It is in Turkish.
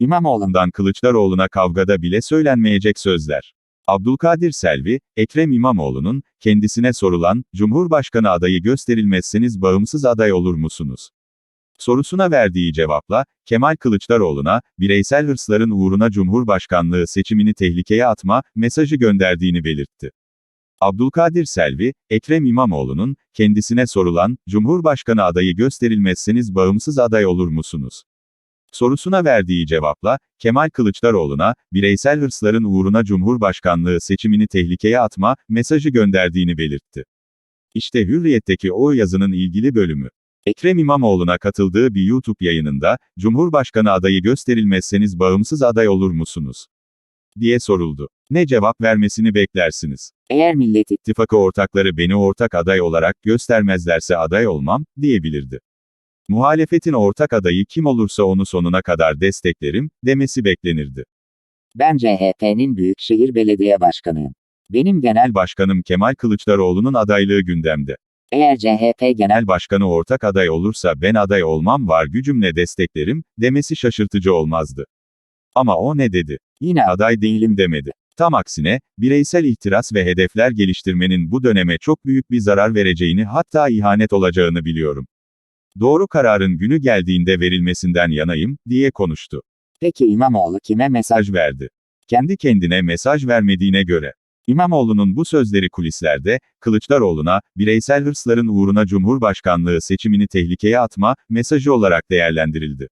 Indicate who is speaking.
Speaker 1: İmamoğlu'ndan Kılıçdaroğlu'na kavgada bile söylenmeyecek sözler. Abdülkadir Selvi, Ekrem İmamoğlu'nun, kendisine sorulan, Cumhurbaşkanı adayı gösterilmezseniz bağımsız aday olur musunuz? Sorusuna verdiği cevapla, Kemal Kılıçdaroğlu'na, bireysel hırsların uğruna Cumhurbaşkanlığı seçimini tehlikeye atma, mesajı gönderdiğini belirtti. Abdülkadir Selvi, Ekrem İmamoğlu'nun, kendisine sorulan, Cumhurbaşkanı adayı gösterilmezseniz bağımsız aday olur musunuz? Sorusuna verdiği cevapla, Kemal Kılıçdaroğlu'na, bireysel hırsların uğruna Cumhurbaşkanlığı seçimini tehlikeye atma, mesajı gönderdiğini belirtti. İşte Hürriyet'teki o yazının ilgili bölümü. Ekrem İmamoğlu'na katıldığı bir YouTube yayınında, Cumhurbaşkanı adayı gösterilmezseniz bağımsız aday olur musunuz? diye soruldu. Ne cevap vermesini beklersiniz?
Speaker 2: Eğer Millet
Speaker 1: İttifakı ortakları beni ortak aday olarak göstermezlerse aday olmam, diyebilirdi. Muhalefetin ortak adayı kim olursa onu sonuna kadar desteklerim, demesi beklenirdi.
Speaker 2: ben CHP'nin Büyükşehir Belediye Başkanıyım. Benim genel
Speaker 1: Başkanım Kemal Kılıçdaroğlu'nun adaylığı gündemde.
Speaker 2: eğer CHP Genel
Speaker 1: Başkanı ortak aday olursa ben aday olmam var gücümle desteklerim, demesi şaşırtıcı olmazdı. Ama o ne dedi? Yine aday değilim demedi. Tam aksine, bireysel ihtiras ve hedefler geliştirmenin bu döneme çok büyük bir zarar vereceğini hatta ihanet olacağını biliyorum. Doğru kararın günü geldiğinde verilmesinden yanayım, diye konuştu.
Speaker 2: peki İmamoğlu kime
Speaker 1: mesaj verdi. Kendi kendine mesaj vermediğine göre. İmamoğlu'nun bu sözleri kulislerde, Kılıçdaroğlu'na, bireysel hırsların uğruna Cumhurbaşkanlığı seçimini tehlikeye atma, mesajı olarak değerlendirildi.